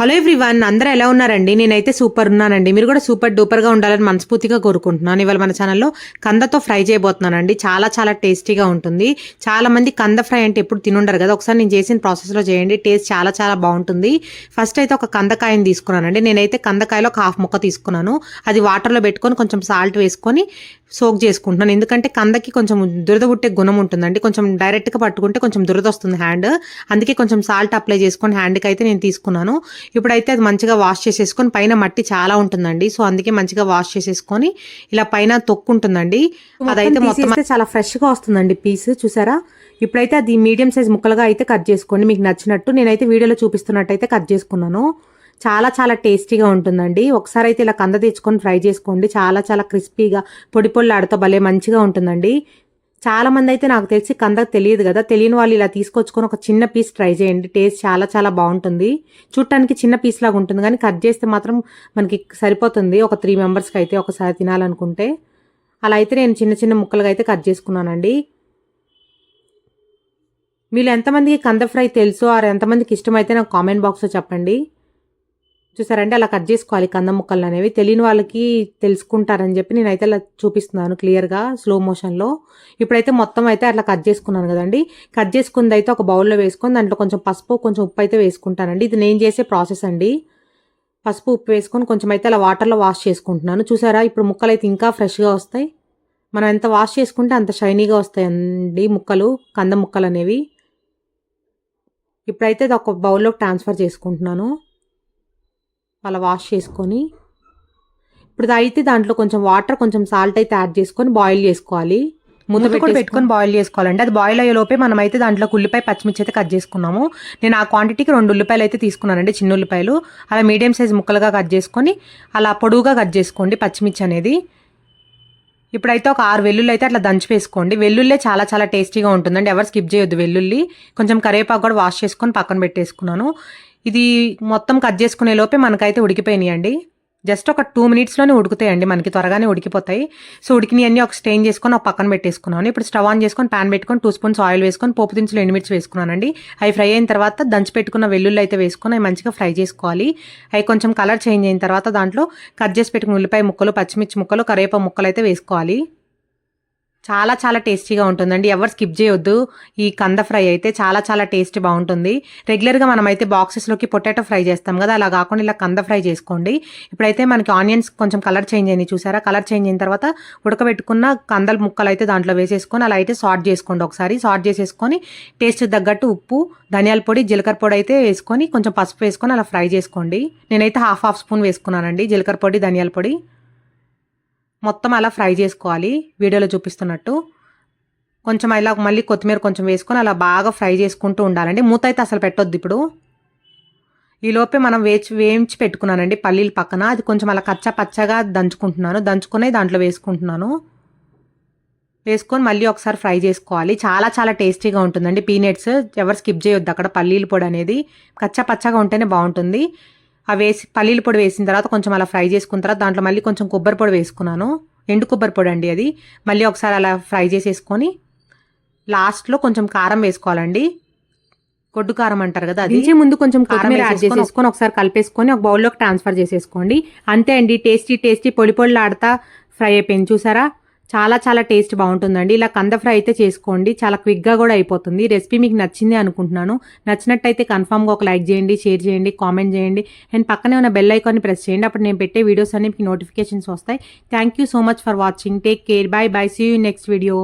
Hello everyone అందరూ ఎలా ఉన్నారండి? నేనైతే సూపర్ ఉన్నానండి. మీరు కూడా సూపర్ డూపర్గా ఉండాలని మనస్ఫూర్తిగా కోరుకుంటున్నాను. ఇవాళ మన ఛానల్లో కందతో ఫ్రై చేయబోతున్నానండి. చాలా చాలా టేస్టీగా ఉంటుంది. చాలా మంది కంద ఫ్రై అంటే ఎప్పుడు తినుండరు కదా. ఒకసారి నేను చేసిన ప్రాసెస్లో చేయండి. టేస్ట్ చాలా చాలా బాగుంటుంది. ఫస్ట్ అయితే ఒక కందకాయని తీసుకున్నానండి. నేనైతే కందకాయలో ఒక హాఫ్ ముక్క తీసుకున్నాను. అది వాటర్లో పెట్టుకొని కొంచెం సాల్ట్ వేసుకొని సోక్ చేసుకుంటున్నాను. ఎందుకంటే కందకి కొంచెం దురద పుట్టే గుణం ఉంటుందండి. కొంచెం డైరెక్ట్గా పట్టుకుంటే కొంచెం దురద వస్తుంది హ్యాండ్. అందుకే కొంచెం సాల్ట్ అప్లై చేసుకొని హ్యాండ్కి అయితే నేను తీసుకున్నాను. ఇప్పుడైతే అది మంచిగా వాష్ చేసేసుకొని పైన మట్టి చాలా ఉంటుందండి. సో అందుకే మంచిగా వాష్ చేసేసుకొని ఇలా పైన తొక్కు ఉంటుందండి. అదైతే మొత్తం చాలా ఫ్రెష్గా వస్తుందండి పీస్ చూసారా? ఇప్పుడైతే అది మీడియం సైజ్ ముక్కలుగా అయితే కట్ చేసుకోండి. మీకు నచ్చినట్టు నేనైతే వీడియోలో చూపిస్తున్నట్టు అయితే కట్ చేసుకున్నాను. చాలా చాలా టేస్టీగా ఉంటుందండి. ఒకసారి అయితే ఇలా కంద తెచ్చుకొని ఫ్రై చేసుకోండి. చాలా చాలా క్రిస్పీగా పొడి ఆడుతూ భలే మంచిగా ఉంటుందండి. చాలా మంది అయితే నాకు తెలిసి కందకు తెలియదు కదా. తెలియని వాళ్ళు ఇలా తీసుకొచ్చుకొని ఒక చిన్న పీస్ ట్రై చేయండి. టేస్ట్ చాలా చాలా బాగుంటుంది. చూడటానికి చిన్న పీస్ లాగా ఉంటుంది. కానీ కట్ చేస్తే మాత్రం మనకి సరిపోతుంది. ఒక త్రీ మెంబర్స్కి అయితే ఒకసారి తినాలనుకుంటే. అలా అయితే నేను చిన్న చిన్న ముక్కలుగా అయితే కట్ చేసుకున్నానండి. మీరు ఎంతమందికి కంద ఫ్రై తెలుసో ఆరు ఎంతమందికి ఇష్టమైతే నాకు కామెంట్ బాక్స్లో చెప్పండి. చూసారంటే అలా కట్ చేసుకోవాలి కంద ముక్కలు అనేవి. తెలియని వాళ్ళకి తెలుసుకుంటారని చెప్పి నేనైతే అలా చూపిస్తున్నాను క్లియర్గా స్లో మోషన్లో ఇప్పుడైతే మొత్తం అయితే అట్లా కట్ చేసుకున్నాను కదండి. కట్ చేసుకుంది అయితే ఒక బౌల్లో వేసుకొని దాంట్లో కొంచెం పసుపు కొంచెం ఉప్పు అయితే వేసుకుంటానండి. ఇది నేను చేసే ప్రాసెస్ అండి. పసుపు ఉప్పు వేసుకొని కొంచెం అయితే అలా వాటర్లో వాష్ చేసుకుంటున్నాను. చూసారా ఇప్పుడు ముక్కలు అయితే ఇంకా ఫ్రెష్గా వస్తాయి. మనం ఎంత వాష్ చేసుకుంటే అంత షైనీగా వస్తాయండి ముక్కలు కంద ముక్కలు అనేవి. ఇప్పుడైతే ఇది ఒక బౌల్లోకి ట్రాన్స్ఫర్ చేసుకుంటున్నాను. అలా వాష్ చేసుకొని ఇప్పుడు అయితే దాంట్లో కొంచెం వాటర్ కొంచెం సాల్ట్ అయితే యాడ్ చేసుకొని బాయిల్ చేసుకోవాలి. ముందు కూడా పెట్టుకొని బాయిల్ చేసుకోవాలండి. అది బాయిల్ అయ్యే లోపే మనం అయితే దాంట్లో ఉల్లిపాయ పచ్చిమిర్చి అయితే కట్ చేసుకున్నాము. నేను ఆ క్వాంటిటీకి రెండు ఉల్లిపాయలు అయితే తీసుకున్నానండి చిన్న ఉల్లిపాయలు. అలా మీడియం సైజ్ ముక్కలుగా కట్ చేసుకొని అలా పొడువుగా కట్ చేసుకోండి పచ్చిమిర్చి అనేది. ఇప్పుడైతే ఒక ఆరు వెల్లుల్లి అయితే అట్లా దంచి వేసుకోండి. వెల్లుల్లే చాలా చాలా టేస్టీగా ఉంటుందండి. ఎవరు స్కిప్ చేయొద్దు వెల్లుల్లి. కొంచెం కరివేపాకు కూడా వాష్ చేసుకొని పక్కన పెట్టేసుకున్నాను. ఇది మొత్తం కట్ చేసుకునే లోపే మనకైతే ఉడికిపోయినాయండి. జస్ట్ ఒక టూ మినిట్స్లోనే ఉడుకుతాయండి మనకి త్వరగానే ఉడికిపోతాయి. సో ఉడికినవన్నీ ఒక స్టెయిన్ చేసుకొని ఒక పక్కన పెట్టేసుకున్నాను. ఇప్పుడు స్టవ్ ఆన్ చేసుకొని ప్యాన్ పెట్టుకొని టూ స్పూన్స్ ఆయిల్ వేసుకొని పోపు దినుసులు ఎండుమిర్చి వేసుకున్నానండి. అవి ఫ్రై అయిన తర్వాత దంచి పెట్టుకున్న వెల్లుల్లి అయితే వేసుకొని అవి మంచిగా ఫ్రై చేసుకోవాలి. అవి కొంచెం కలర్ చేంజ్ అయిన తర్వాత దాంట్లో కట్ చేసి పెట్టుకున్న ఉల్లిపాయ ముక్కలు పచ్చిమిర్చి ముక్కలు కరివేప ముక్కలు అయితే వేసుకోవాలి. చాలా చాలా టేస్టీగా ఉంటుందండి. ఎవరు స్కిప్ చేయొద్దు. ఈ కంద ఫ్రై అయితే చాలా చాలా టేస్ట్ బాగుంటుంది. రెగ్యులర్గా మనం అయితే బాక్సెస్లోకి పొటాటో ఫ్రై చేస్తాం కదా అలా కాకుండా ఇలా కంద ఫ్రై చేసుకోండి. ఇప్పుడైతే మనకి ఆనియన్స్ కొంచెం కలర్ చేంజ్ అయింది చూసారా? కలర్ చేంజ్ అయిన తర్వాత ఉడకబెట్టుకున్న కందల ముక్కలు అయితే దాంట్లో వేసేసుకొని అలా అయితే సార్ట్ చేసుకోండి ఒకసారి. సార్ట్ చేసేసుకొని టేస్ట్ తగ్గట్టు ఉప్పు ధనియాల పొడి జీలకర్ర పొడి అయితే వేసుకొని కొంచెం పసుపు వేసుకొని అలా ఫ్రై చేసుకోండి. నేనైతే హాఫ్ హాఫ్ స్పూన్ వేసుకున్నానండి. జీలకర్ర పొడి ధనియాల పొడి. మొత్తం అలా ఫ్రై చేసుకోవాలి. వీడియోలో చూపిస్తున్నట్టు. కొంచెం ఇలా మళ్ళీ కొత్తిమీర కొంచెం వేసుకొని అలా బాగా ఫ్రై చేసుకుంటూ ఉండాలండి. మూత అయితే అసలు పెట్టొద్దు ఇప్పుడు. ఈలోపే మనం వేచి వేయించి పెట్టుకున్నానండి పల్లీలు పక్కన. అది కొంచెం అలా కచ్చా పచ్చగా దంచుకుంటున్నాను. దంచుకునే దాంట్లో వేసుకుంటున్నాను. వేసుకొని మళ్ళీ ఒకసారి ఫ్రై చేసుకోవాలి. చాలా చాలా టేస్టీగా ఉంటుందండి. పీనట్స్ ఎవరు స్కిప్ చేయొద్దు. అక్కడ పల్లీల పొడి అనేది కచ్చా పచ్చగా ఉంటేనే బాగుంటుంది. అవి వేసి పల్లీల పొడి వేసిన తర్వాత కొంచెం అలా ఫ్రై చేసుకున్న తర్వాత దాంట్లో మళ్ళీ కొంచెం కొబ్బరి పొడి వేసుకున్నాను. ఎండు కొబ్బరి పొడి అండి అది. మళ్ళీ ఒకసారి అలా ఫ్రై చేసేసుకొని లాస్ట్లో కొంచెం కారం వేసుకోవాలండి. కొడ్డు కారం అంటారు కదా అది. ముందు కొంచెం కారం యాడ్ చేసేసుకొని ఒకసారి కలిపేసుకొని ఒక బౌల్లోకి ట్రాన్స్ఫర్ చేసేసుకోండి. అంతే అండి టేస్టీ టేస్టీ పొడి పొడిలాడుతా ఫ్రై అయిపోయింది. చూసారా? చాలా చాలా టేస్ట్ బాగుంటుందండి. ఇలా కంద ఫ్రై అయితే చేసుకోండి. చాలా క్విక్గా కూడా అయిపోతుంది. రెసిపీ మీకు నచ్చింది అనుకుంటున్నాను. నచ్చినట్టయితే కన్ఫామ్గా ఒక లైక్ చేయండి షేర్ చేయండి కామెంట్ చేయండి. అండ్ పక్కనే ఉన్న బెల్ ఐకాన్ని ప్రెస్ చేయండి. అప్పుడు నేను పెట్టే వీడియోస్ అన్ని మీకు నోటిఫికేషన్స్ వస్తాయి. Thank you so much for watching. Take care. Bye bye. See you next video.